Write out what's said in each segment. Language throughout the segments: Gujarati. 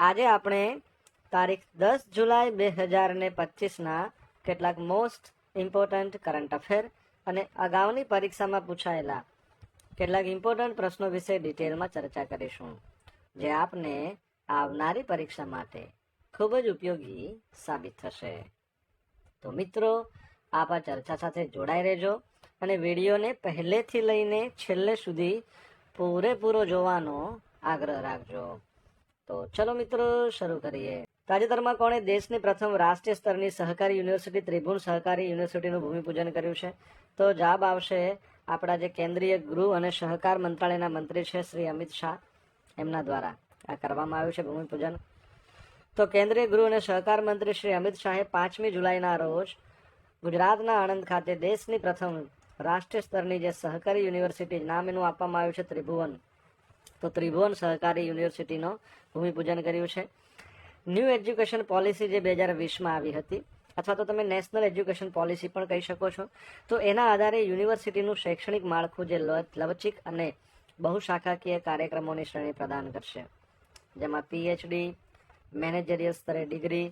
આજે આપણે તારીખ દસ જુલાઈ બે હજાર ને પચીસના કેટલાક મોસ્ટ ઇમ્પોર્ટન્ટ કરંટ અફેર અને અગાઉની પરીક્ષામાં પૂછાયેલા કેટલાક ઇમ્પોર્ટન્ટ પ્રશ્નો વિશે ડિટેલમાં ચર્ચા કરીશું, જે આપને આવનારી પરીક્ષા માટે ખૂબ જ ઉપયોગી સાબિત થશે. તો મિત્રો, આપ આ ચર્ચા સાથે જોડાઈ રહેજો અને વિડીયોને પહેલેથી લઈને છેલ્લે સુધી પૂરેપૂરો જોવાનો આગ્રહ રાખજો. તો ચલો મિત્રો, શરૂ કરીએ. તાજેતરમાં કોણે દેશની પ્રથમ રાષ્ટ્રીય સ્તરની સહકારી યુનિવર્સિટી, ત્રિભુવન સહકારી યુનિવર્સિટીનું ભૂમિપૂજન કર્યું છે? તો જવાબ આવશે આપણા જે કેન્દ્રીય ગૃહ અને સહકાર મંત્રાલયના મંત્રી છે શ્રી અમિત શાહ. એમના દ્વારા આ કરવામાં આવ્યું છે ભૂમિપૂજન. તો કેન્દ્રીય ગૃહ અને સહકાર મંત્રી શ્રી અમિત શાહે પાંચમી જુલાઈના રોજ ગુજરાતના આણંદ ખાતે દેશની પ્રથમ રાષ્ટ્રીય સ્તરની જે સહકારી યુનિવર્સિટી, નામ એનું આપવામાં આવ્યું છે ત્રિભુવન. તો ત્રિભુવન સહકારી યુનિવર્સિટીનો ભૂમિપૂજન કર્યું છે. ન્યૂ એજ્યુકેશન પોલિસી જે બે હજાર વીસમાં આવી હતી, અથવા તો તમે નેશનલ એજ્યુકેશન પોલિસી પણ કહી શકો છો. તો એના આધારે યુનિવર્સિટીનું શૈક્ષણિક માળખું જે લવચિક અને બહુશાખાકીય કાર્યક્રમોની શ્રેણી પ્રદાન કરશે. જેમાં પીએચડી મેનેજરિયલ સ્તરે ડિગ્રી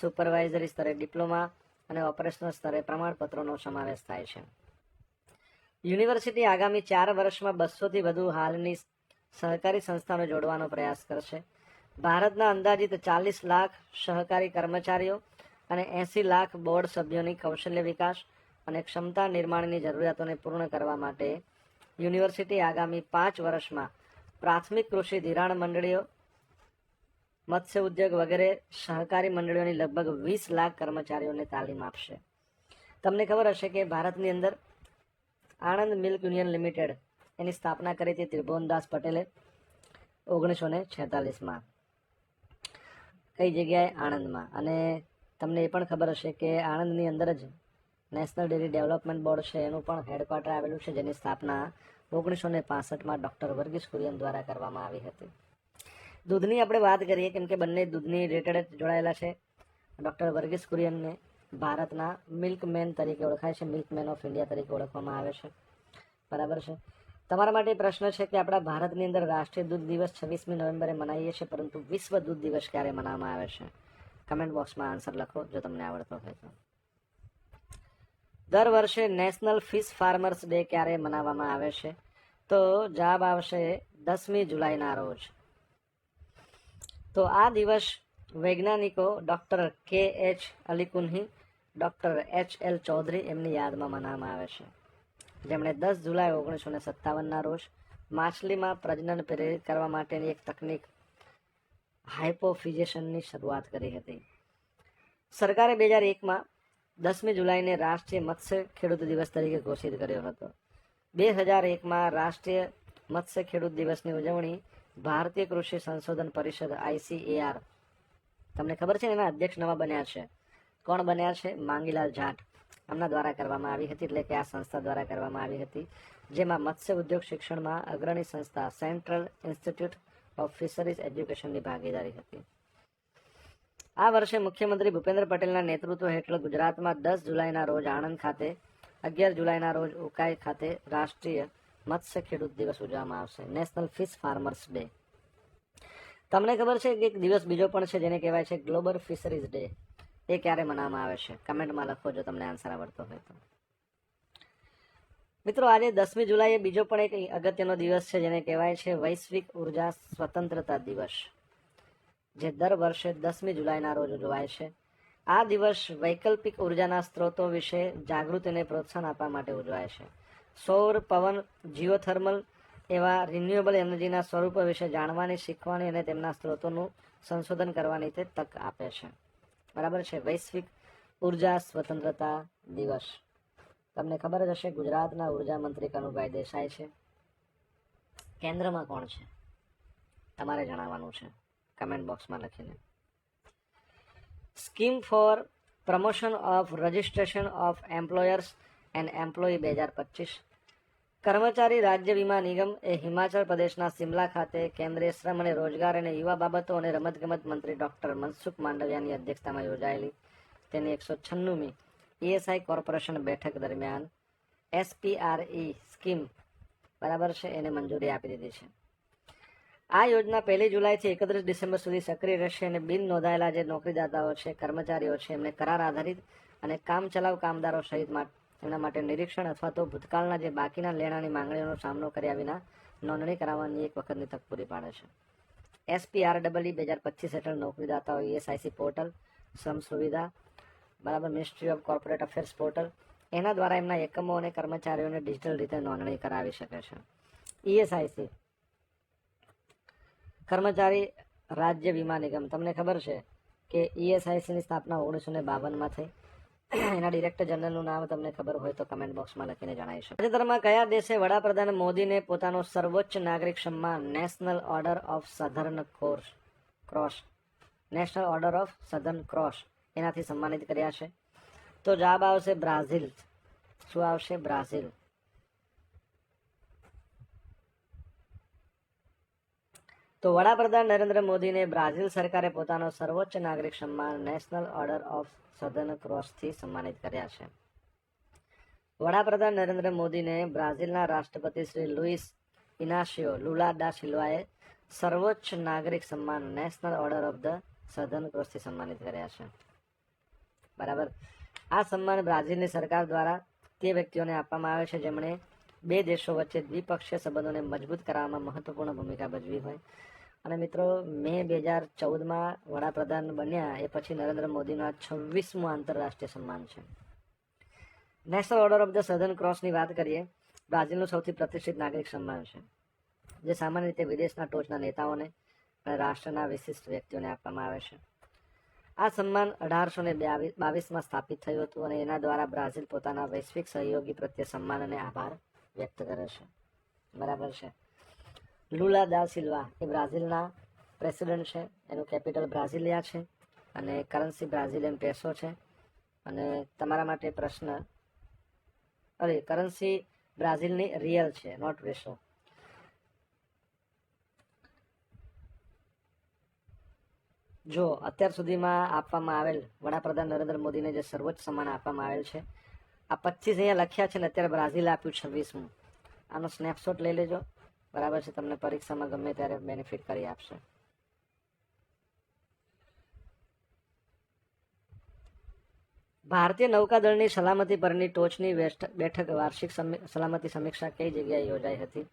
સુપરવાઇઝરી સ્તરે ડિપ્લોમા અને ઓપરેશનલ સ્તરે પ્રમાણપત્રોનો સમાવેશ થાય છે. યુનિવર્સિટી આગામી ચાર વર્ષમાં બસોથી વધુ હાલની સહકારી સંસ્થાનો જોડવાનો પ્રયાસ કરશે. ભારતના અંદાજિત ચાલીસ લાખ સહકારી કર્મચારીઓ અને એંસી લાખ બોર્ડ સભ્યોની કૌશલ્ય વિકાસ અને ક્ષમતા નિર્માણની જરૂરિયાતોને પૂર્ણ કરવા માટે યુનિવર્સિટી આગામી પાંચ વર્ષમાં પ્રાથમિક કૃષિ ધિરાણ મંડળીઓ, મત્સ્ય ઉદ્યોગ વગેરે સહકારી મંડળીઓની લગભગ વીસ લાખ કર્મચારીઓને તાલીમ આપશે. તમને ખબર હશે કે ભારતની અંદર આણંદ મિલ્ક યુનિયન લિમિટેડ એની સ્થાપના કરી હતી ત્રિભુવનદાસ પટેલે ઓગણીસો ને છેતાલીસમાં. કઈ જગ્યાએ? આણંદમાં. અને તમને એ પણ ખબર હશે કે આણંદની અંદર જ નેશનલ ડેરી ડેવલપમેન્ટ બોર્ડ છે, એનું પણ હેડક્વાર્ટર આવેલું છે, જેની સ્થાપના ઓગણીસો ને પાસઠમાં ડૉક્ટર વર્ગીસ કુરિયન દ્વારા કરવામાં આવી હતી. દૂધની આપણે વાત કરીએ, કેમ કે બંને દૂધની રિલેટેડ જોડાયેલા છે. ડૉક્ટર વર્ગીસ કુરિયનને ભારતના મિલ્કમેન તરીકે ઓળખાય છે, મિલ્કમેન ઓફ ઇન્ડિયા તરીકે ઓળખવામાં આવે છે. બરાબર છે? તમારા માટે પ્રશ્ન છે કે આપણા ભારતની અંદર રાષ્ટ્રીય દૂધ દિવસ છવ્વીસમી નવેમ્બરે મનાવીએ છીએ, પરંતુ વિશ્વ દૂધ દિવસ ક્યારે મનાવવામાં આવે છે? કમેન્ટ બોક્સમાં આન્સર લખો, જો તમને આવડતો હોય તો. દર વર્ષે નેશનલ ફિશ ફાર્મર્સ ડે ક્યારે મનાવવામાં આવે છે? તો જવાબ આવશે દસમી જુલાઈના રોજ. તો આ દિવસ વૈજ્ઞાનિકો doctor K H Alikunhi, doctor H L Chaudhary એમની યાદમાં મનાવવામાં આવે છે. જેમણે દસ જુલાઈ ઓગણીસો ને સત્તાવનના રોજ માછલીમાં પ્રજનન પ્રેરિત કરવા માટેની એક તકનીક હાઇપોફિઝેશનની શરૂઆત કરી હતી. સરકારે બે હજાર એકમાં દસમી જુલાઈને રાષ્ટ્રીય મત્સ્ય ખેડૂત દિવસ તરીકે ઘોષિત કર્યો હતો. બે હજાર એકમાં રાષ્ટ્રીય મત્સ્ય ખેડૂત દિવસની ઉજવણી ભારતીય કૃષિ સંશોધન પરિષદ આઈસીએઆર તમને ખબર છે એના અધ્યક્ષ નવા બન્યા છે. કોણ બન્યા છે? માંગીલાલ જાટ. એમના દ્વારા કરવામાં આવી હતી, એટલે કે આ સંસ્થા દ્વારા કરવામાં આવી હતી, જેમાં મત્સ્ય ઉદ્યોગ શિક્ષણમાં અગ્રણી સંસ્થા સેન્ટ્રલ ઇન્સ્ટિટ્યૂટ ઓફ ફિશરીઝ એજ્યુકેશનની ભાગીદારી હતી. આ વર્ષે મુખ્યમંત્રી ભૂપેન્દ્ર પટેલના નેતૃત્વ હેઠળ ગુજરાતમાં દસ જુલાઈના રોજ આણંદ ખાતે, અગિયાર જુલાઈના રોજ ઉકાઈ ખાતે રાષ્ટ્રીય મત્સ્ય ખેડૂત દિવસ ઉજવવામાં આવશે, નેશનલ ફિશ ફાર્મર્સ ડે. તમને ખબર છે કે એક દિવસ બીજો પણ છે, જેને કહેવાય છે ગ્લોબલ ફિશરીઝ ડે. એ ક્યારે મનાવવામાં આવે છે? કમેન્ટમાં લખો જો તમને આન્સર આવડતો હોય તો. મિત્રો, આજે દસમી જુલાઈએ બીજો પણ એક અગત્યનો દિવસ છે, જેને કહેવાય છે વૈશ્વિક ઊર્જા સ્વતંત્રતા દિવસ, જે દર વર્ષે દસમી જુલાઈના રોજ ઉજવાય છે. આ દિવસ વૈકલ્પિક ઉર્જાના સ્ત્રોતો વિશે જાગૃતિને પ્રોત્સાહન આપવા માટે ઉજવાય છે. સૌર, પવન, જીઓથર્મલ એવા રિન્યુએબલ એનર્જીના સ્વરૂપો વિશે જાણવાની, શીખવાની અને તેમના સ્ત્રોતોનું સંશોધન કરવાની તે તક આપે છે. બરાબર છે? વૈશ્વિક ઊર્જા સ્વતંત્રતા દિવસ. તમને ખબર જ હશે, ગુજરાતના ઊર્જા મંત્રી કનુભાઈ દેસાઈ છે. કેન્દ્રમાં કોણ છે? તમારે જણાવવાનું છે. કમેન્ટ બોક્સમાં લખીને. Scheme for promotion of registration of employers and employee બે હજાર પચીસ. કર્મચારી રાજ્ય વીમા નિગમ એ હિમાચલ પ્રદેશના સિમલા ખાતે કેન્દ્રીય શ્રમ અને રોજગાર અને યુવા બાબતો અને રમતગમત મંત્રી ડોક્ટર મનસુખ માંડવિયાની અધ્યક્ષતામાં યોજાયેલી તેની એકસો છન્નુમી ઈએસઆઈ કોર્પોરેશન બેઠક દરમિયાન એસપીઆરઈ સ્કીમ બરાબર છે, એને મંજૂરી આપી દીધી છે. આ યોજના પહેલી જુલાઈથી એકત્રીસ ડિસેમ્બર સુધી સક્રિય રહેશે અને બિન નોંધાયેલા જે નોકરીદાતાઓ છે, કર્મચારીઓ છે, એમને કરાર આધારિત અને કામચલાઉ કામદારો સહિત મા- માટે નિરીક્ષણ અથવા તો ભૂતકાળના જે બાકીના લેણાની માંગણીઓનો સામનો કર્યા વિના નોંધણી કરાવવાની એક વખતની તક પૂરી પાડે છે. એસપીઆરડબલઈ બે હજાર પચીસ હેઠળ નોકરીદાતાઓ ઈએસઆઈસી પોર્ટલ, શ્રમ સુવિધા, બરાબર ministry of corporate affairs portal, એના દ્વારા એમના એકમો અને કર્મચારીઓને ડિજિટલ રીતે નોંધણી કરાવી શકે છે. ઈએસઆઈસી, કર્મચારી રાજ્ય વીમા નિગમ, તમને ખબર છે કે ઈએસઆઈસીની સ્થાપના ઓગણીસો ને બાવનમાં થઈ. એના ડિરેક્ટર જનરલનું નામ તમને ખબર હોય તો કમેન્ટ બોક્સમાં લખીને જણાવી શકો. તાજેતરમાં કયા દેશે વડાપ્રધાન મોદીને પોતાનો સર્વોચ્ચ નાગરિક સન્માન national order of southern course cross national order of southern cross એનાથી સન્માનિત કર્યા છે. તો જવાબ આવશે બ્રાઝિલ. શું આવશે બ્રાઝિલ? તો વડાપ્રધાન નરેન્દ્ર મોદીને બ્રાઝિલ સરકારે પોતાનો સર્વોચ્ચ નાગરિક સન્માન નેશનલ ઓર્ડર ઓફ સધર્ન ક્રોસથી સન્માનિત કર્યા છે. વડાપ્રધાન નરેન્દ્ર મોદીને બ્રાઝિલના રાષ્ટ્રપતિ શ્રી લુઈસ ઇનાશિયો લુલા દા સિલ્વાએ સર્વોચ્ચ નાગરિક સન્માન, નેશનલ ઓર્ડર ઓફ ધ સદન ક્રોસથી સન્માનિત કર્યા છે. બરાબર. આ સન્માન બ્રાઝિલની સરકાર દ્વારા તે વ્યક્તિઓને આપવામાં આવે છે, જેમણે બે દેશો વચ્ચે દ્વિપક્ષીય સંબંધોને મજબૂત કરવામાં મહત્વપૂર્ણ ભૂમિકા ભજવી હોય. અને મિત્રો, મે બે હજાર ચૌદમાં વડાપ્રધાન બન્યા, એ પછી નરેન્દ્ર મોદીના છવ્વીસમું આંતરરાષ્ટ્રીય સન્માન છે. નેશનલ ઓર્ડર ઓફ ધ સધન ક્રોસની વાત કરીએ, બ્રાઝિલનું સૌથી પ્રતિષ્ઠિત નાગરિક સન્માન છે. જે સામાન્ય રીતે વિદેશના ટોચના નેતાઓને અને રાષ્ટ્રના વિશિષ્ટ વ્યક્તિઓને આપવામાં આવે છે. આ સન્માન અઢારસો ને બાવીસમાં સ્થાપિત થયું હતું અને એના દ્વારા બ્રાઝિલ પોતાના વૈશ્વિક સહયોગી પ્રત્યે સન્માન અને આભાર વ્યક્ત કરે છે. બરાબર છે. લુલા દા સિલ્વા એ બ્રાઝિલના પ્રેસિડેન્ટ છે. એનું કેપિટલ બ્રાઝિલિયા છે અને કરન્સી બ્રાઝિલિયન પેસો છે. અને તમારા માટે પ્રશ્ન, અરે, કરન્સી બ્રાઝિલની રિયલ છે, નોટ પેસો જો, અત્યાર સુધીમાં આપવામાં આવેલ વડાપ્રધાન નરેન્દ્ર મોદીને જે સર્વોચ્ચ સન્માન આપવામાં આવેલ છે, આ પચીસ અહીંયા લખ્યા છે ને, અત્યારે બ્રાઝિલ આપ્યું છવ્વીસમું. આનો સ્નેપશોટ લઈ લેજો. બરાબર છે? તમને પરીક્ષામાં ગમે ત્યારે બેનિફિટ કરી આપશે. ભારતીય નૌકાદળની સલામતી પરની ટોચની બેઠક વાર્ષિક સલામતી સમીક્ષા કઈ જગ્યાએ યોજાઈ હતી?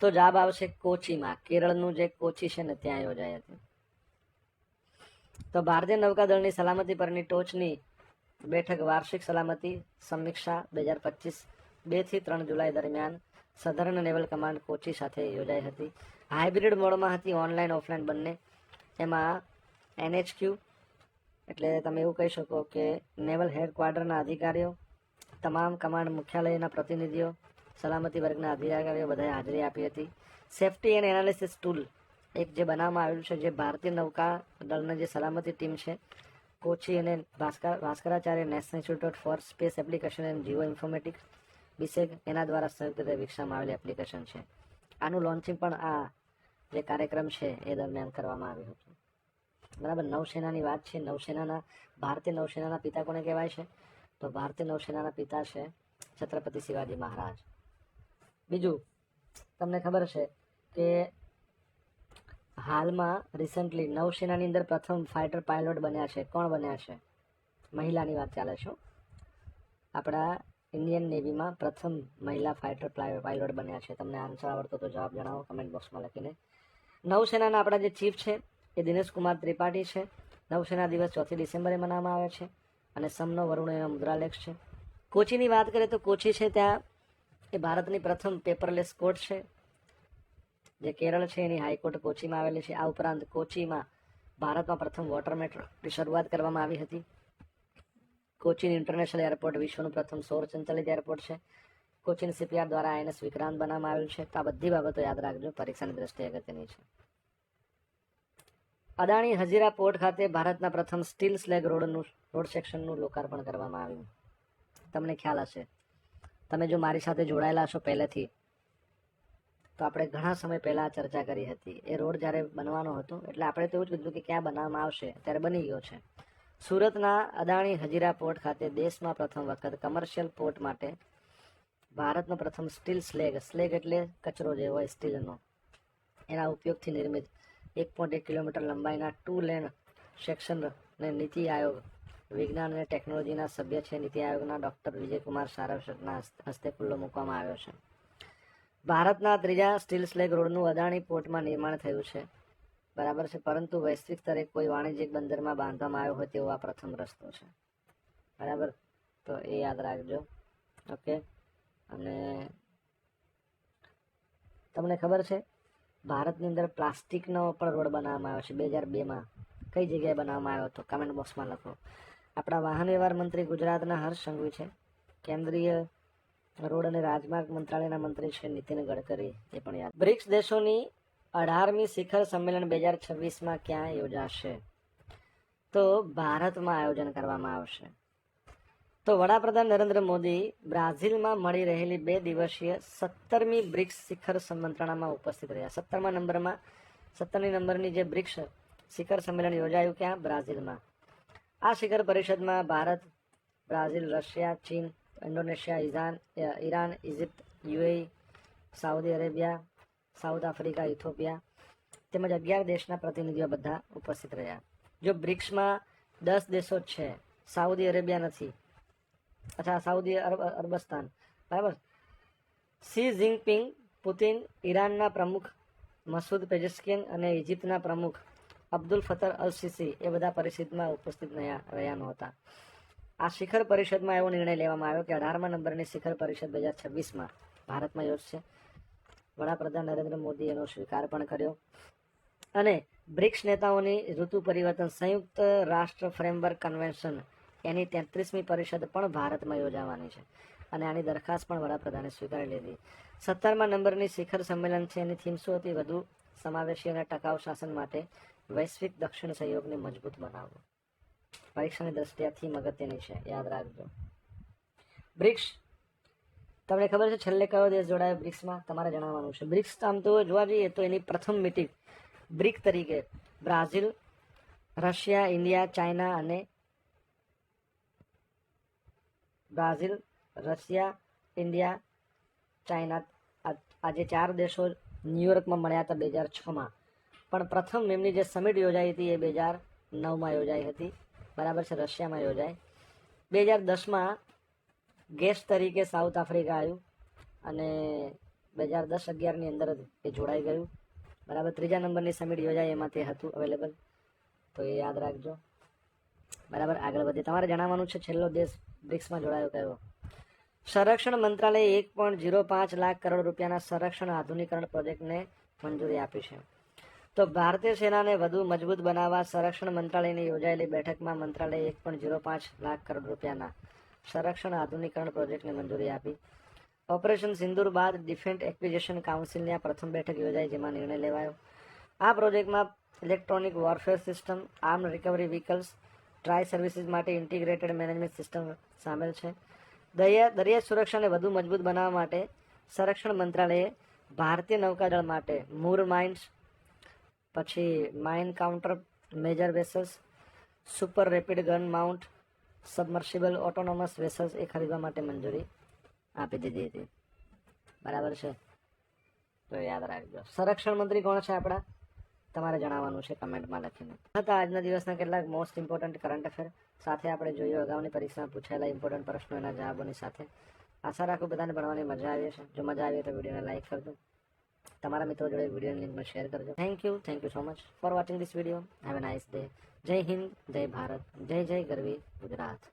તો જવાબ આવશે કોચીમાં. કેરળનું જે કોચી છે ને, ત્યાં યોજાઈ હતી. તો ભારતીય નૌકાદળની સલામતી પરની ટોચની બેઠક વાર્ષિક સલામતી સમીક્ષા બે હજાર પચીસ બેથી ત્રણ જુલાઈ દરમિયાન સધર્ન નેવલ કમાન્ડ કોચી સાથે યોજાઈ હતી. હાઇબ્રિડ મોડમાં હતી ઓનલાઈન ઓફલાઈન બંને. એમાં એનએચક્યુ એટલે તમે એવું કહી શકો કે નેવલ હેડક્વાર્ટરના અધિકારીઓ, તમામ કમાન્ડ મુખ્યાલયના પ્રતિનિધિઓ, સલામતી વર્ગના અધિકારીઓ બધાએ હાજરી આપી હતી. સેફટી એન્ડ એનાલિસિસ ટૂલ એક જે બનાવવામાં આવેલું છે, જે ભારતીય નૌકા દળની જે સલામતી ટીમ છે, કોચી અને Bhaskar, Bhaskaracharya national institute for space application and geo informatics BISAG એના દ્વારા સંયુક્ત રીતે વિકસાવવામાં આવેલી એપ્લિકેશન છે. આનું લોન્ચિંગ પણ આ જે કાર્યક્રમ છે એ દરમિયાન કરવામાં આવ્યું હતું. બરાબર? નૌસેનાની વાત છે. નૌસેનાના, ભારતીય નૌસેનાના પિતા કોને કહેવાય છે? તો ભારતીય નૌસેનાના પિતા છે છત્રપતિ શિવાજી મહારાજ. બીજું, તમને ખબર છે કે હાલમાં રિસન્ટલી નૌસેનાની અંદર પ્રથમ ફાઇટર પાયલોટ બન્યા છે. કોણ બન્યા છે? મહિલાની વાત ચાલે છે આપણા ઇન્ડિયન નેવીમાં પ્રથમ મહિલા ફાઇટર પાયલોટ બન્યા છે. તમને આન્સર આવડતો તો જવાબ જણાવો કમેન્ટ બોક્સમાં લખીને. નૌસેનાના આપણા જે ચીફ છે, એ દિનેશ કુમાર ત્રિપાઠી છે. નૌસેના દિવસ ચોથી ડિસેમ્બરે મનાવવામાં આવે છે અને સમનો વરુણ એનો મુદ્રાલેખ છે. કોચીની વાત કરીએ તો કોચી છે ત્યાં, એ ભારતની પ્રથમ પેપરલેસ કોર્ટ છે. જે કેરળ છે, એની હાઈકોર્ટ કોચીમાં આવેલી છે. આ ઉપરાંત કોચીમાં ભારતમાં પ્રથમ વોટર મેટ્રોની શરૂઆત કરવામાં આવી હતી. કોચીન ઇન્ટરનેશનલ એરપોર્ટ વિશ્વનું પ્રથમ સૌર સંચાલિત એરપોર્ટ છે. કોચીન શિપયાર્ડ દ્વારા આઈએનએસ વિક્રાંત બનાવવામાં આવ્યું છે. તો આ બધી બાબતો યાદ રાખજો. પરીક્ષાની દ્રષ્ટિએ અગત્યની છે. અદાણી હજીરા પોર્ટ ખાતે ભારતના પ્રથમ સ્ટીલ સ્લેગ રોડનું, રોડ સેક્શનનું લોકાર્પણ કરવામાં આવ્યું. તમને ખ્યાલ હશે. તમે જો મારી સાથે જોડાયેલા છો પહેલેથી, તો આપણે ઘણા સમય પહેલાં ચર્ચા કરી હતી. એ રોડ જ્યારે બનવાનો હતો, એટલે આપણે તો એવું જ કીધું કે ક્યાં બનાવવામાં આવશે, ત્યારે બની ગયો છે. સુરતના અદાણી હજીરા પોર્ટ ખાતે દેશમાં પ્રથમ વખત કમર્શિયલ પોર્ટ માટે ભારતનો પ્રથમ સ્ટીલ સ્લેગ સ્લેગ એટલે કચરો જે હોય સ્ટીલનો. એના ઉપયોગથી નિર્મિત એક પોઈન્ટ એક કિલોમીટર લંબાઈના ટુ લેન સેક્શન ને નીતિ આયોગ, વિજ્ઞાન અને ટેકનોલોજીના સભ્ય છે. નીતિ આયોગના ડોક્ટર વિજયકુમાર સારસ્વતના હસ્તે ખુલ્લો મૂકવામાં આવ્યો છે. ભારતના ત્રીજા સ્ટીલ સ્લેગ રોડનું અદાણી પોર્ટમાં નિર્માણ થયું છે. બરાબર છે, પરંતુ વૈશ્વિક સ્તરે કોઈ વાણિજ્યિક બંદરમાં બાંધવામાં આવ્યો હોય તેવો આ પ્રથમ રસ્તો છે. બરાબર? તો એ યાદ રાખજો. ઓકે? અને તમને ખબર છે, ભારતની અંદર પ્લાસ્ટિકનો પણ રોડ બનાવવામાં આવ્યો છે, બે હજાર બેમાં. કઈ જગ્યાએ બનાવવામાં આવ્યો હતો? કમેન્ટ બોક્સમાં લખો. આપણા વાહન વ્યવહાર મંત્રી ગુજરાતના હર્ષ સંઘવી છે. કેન્દ્રીય રોડ અને રાજમાર્ગ મંત્રાલયના મંત્રી છે નીતિન ગડકરી એ પણ યાદ. બ્રિક્સ દેશોની અઢારમી શિખર સંમેલન બે હજાર છવ્વીસમાં ક્યાં યોજાશે? તો ભારતમાં આયોજન કરવામાં આવશે. તો વડાપ્રધાન નરેન્દ્ર મોદી બ્રાઝિલમાં મળી રહેલી બે દિવસીય સત્તરમી બ્રિક્સ શિખર સંમંત્રણામાં ઉપસ્થિત રહ્યા. સત્તરમા નંબરમાં, સત્તરમી નંબરની જે બ્રિક્સ શિખર સંમેલન યોજાયું ક્યાં? બ્રાઝિલમાં. આ શિખર પરિષદમાં ભારત, બ્રાઝિલ, રશિયા, ચીન, Indonesia Iran Iran Egypt UAE, Saudi Arabia South Africa, Ethiopia તેમજ અગિયાર દેશના પ્રતિનિધિઓ બધા ઉપસ્થિત રહ્યા. જો બ્રિક્સમાં દસ દેશો જ છે, સાઉદી અરેબિયા નથી અચ્છા સાઉદી અરબ, અરબસ્તાન. બરાબર? સી જિનપિંગ પુતિન, ઈરાનના પ્રમુખ મસૂદ પેજસ્કિન અને ઇજિપ્તના પ્રમુખ અબ્દુલ ફતર અલ સિસી એ બધા પરિષદમાં ઉપસ્થિત રહ્યા નહોતા. આ શિખર પરિષદમાં એવો નિર્ણય લેવામાં આવ્યો કે અઢારમા નંબરની શિખર પરિષદ બે હજાર છવ્વીસમાં ભારતમાં યોજશે. વડાપ્રધાન નરેન્દ્ર મોદી એનો સ્વીકાર પણ કર્યો. અને બ્રિક્સ નેતાઓની ઋતુ પરિવર્તન સંયુક્ત રાષ્ટ્ર ફ્રેમવર્ક કન્વેન્શન, એની તેત્રીસમી પરિષદ પણ ભારતમાં યોજાવાની છે. અને આની દરખાસ્ત પણ વડાપ્રધાને સ્વીકારી લીધી. સત્તરમા નંબરની શિખર સંમેલન છે, એની થીમ શું હતી? વધુ સમાવેશી અને ટકાઉ શાસન માટે વૈશ્વિક દક્ષિણ સહયોગને મજબૂત બનાવવું. પરીક્ષાની દ્રષ્ટિએ થીમ અગત્યની છે. યાદ રાખજો. બ્રિક્સ તમને ખબર છે છેલ્લે કયો દેશ જોડાયો બ્રિક્સમાં? તમારે જણાવવાનું છે. બ્રિક્સ આમ તો જોવા જઈએ તો એની પ્રથમ મીટિંગ બ્રિક તરીકે બ્રાઝિલ, રશિયા, ઇન્ડિયા, ચાઇના અને બ્રાઝિલ, રશિયા, ઇન્ડિયા, ચાઇના આ આ ચાર દેશો ન્યુયોર્કમાં મળ્યા હતા બે હજાર છમાં. પણ પ્રથમ એમની જે સમિટ યોજાઈ હતી એ બે હજાર નવમાં યોજાઈ હતી. બરાબર છે, રશિયામાં યોજાઈ. બે હજાર દસમાં ગેસ્ટ તરીકે સાઉથ આફ્રિકા આવ્યું અને બે હજાર દસ અગિયારની અંદર એ જોડાઈ ગયું. બરાબર, ત્રીજા નંબરની સમિટ યોજાઈ એમાં તે હતું અવેલેબલ તો એ યાદ રાખજો. બરાબર, આગળ વધીએ. તમારે જણાવવાનું છે છેલ્લો દેશ બ્રિક્સમાં જોડાયો કયો? સંરક્ષણ મંત્રાલયે એક પોઈન્ટ ઝીરો પાંચ લાખ કરોડ રૂપિયાના સંરક્ષણ આધુનિકરણ પ્રોજેક્ટને મંજૂરી આપી છે. તો ભારતીય સેનાને વધુ મજબૂત બનાવવા સંરક્ષણ મંત્રાલયની યોજાયેલી બેઠકમાં મંત્રાલયે એક પોઈન્ટ ઝીરો પાંચ લાખ કરોડ રૂપિયાના સંરક્ષણ આધુનિકરણ પ્રોજેક્ટને મંજૂરી આપી. ઓપરેશન સિંદૂર બાદ ડિફેન્સ એક્વિઝિશન કાઉન્સિલની આ પ્રથમ બેઠક યોજાઈ જેમાં નિર્ણય લેવાયો. આ પ્રોજેક્ટમાં electronic warfare system, arm recovery vehicles, try services માટે ઇન્ટિગ્રેટેડ મેનેજમેન્ટ સિસ્ટમ સામેલ છે. દરિયા દરિયા સુરક્ષાને વધુ મજબૂત બનાવવા માટે સંરક્ષણ મંત્રાલયે ભારતીય નૌકાદળ માટે મૂર માઇન્સ, પછી mine counter measure vessels, super rapid gun mount submersible autonomous vessels એ ખરીદવા માટે મંજૂરી આપી દીધી હતી. બરાબર છે? તો યાદ રાખજો. સંરક્ષણ મંત્રી કોણ છે આપણા? તમારે જણાવવાનું છે કમેન્ટમાં લખીને. હતા આજના દિવસના કેટલાક મોસ્ટ ઇમ્પોર્ટન્ટ કરંટ અફેર સાથે આપણે જોયું અગાઉની પરીક્ષામાં પૂછાયેલા ઇમ્પોર્ટન્ટ પ્રશ્નો એના જવાબોની સાથે. આશા રાખું બધાને ભણવાની મજા આવી છે જો મજા આવી તો વિડીયોને લાઈક કરજો. તમારા મિત્રો જોડે વિડીયોની લિંકમાં શેર કરજો. Thank you thank you so much for watching this video have a nice day Jai Hind Jai Bharat જય જય ગરવી ગુજરાત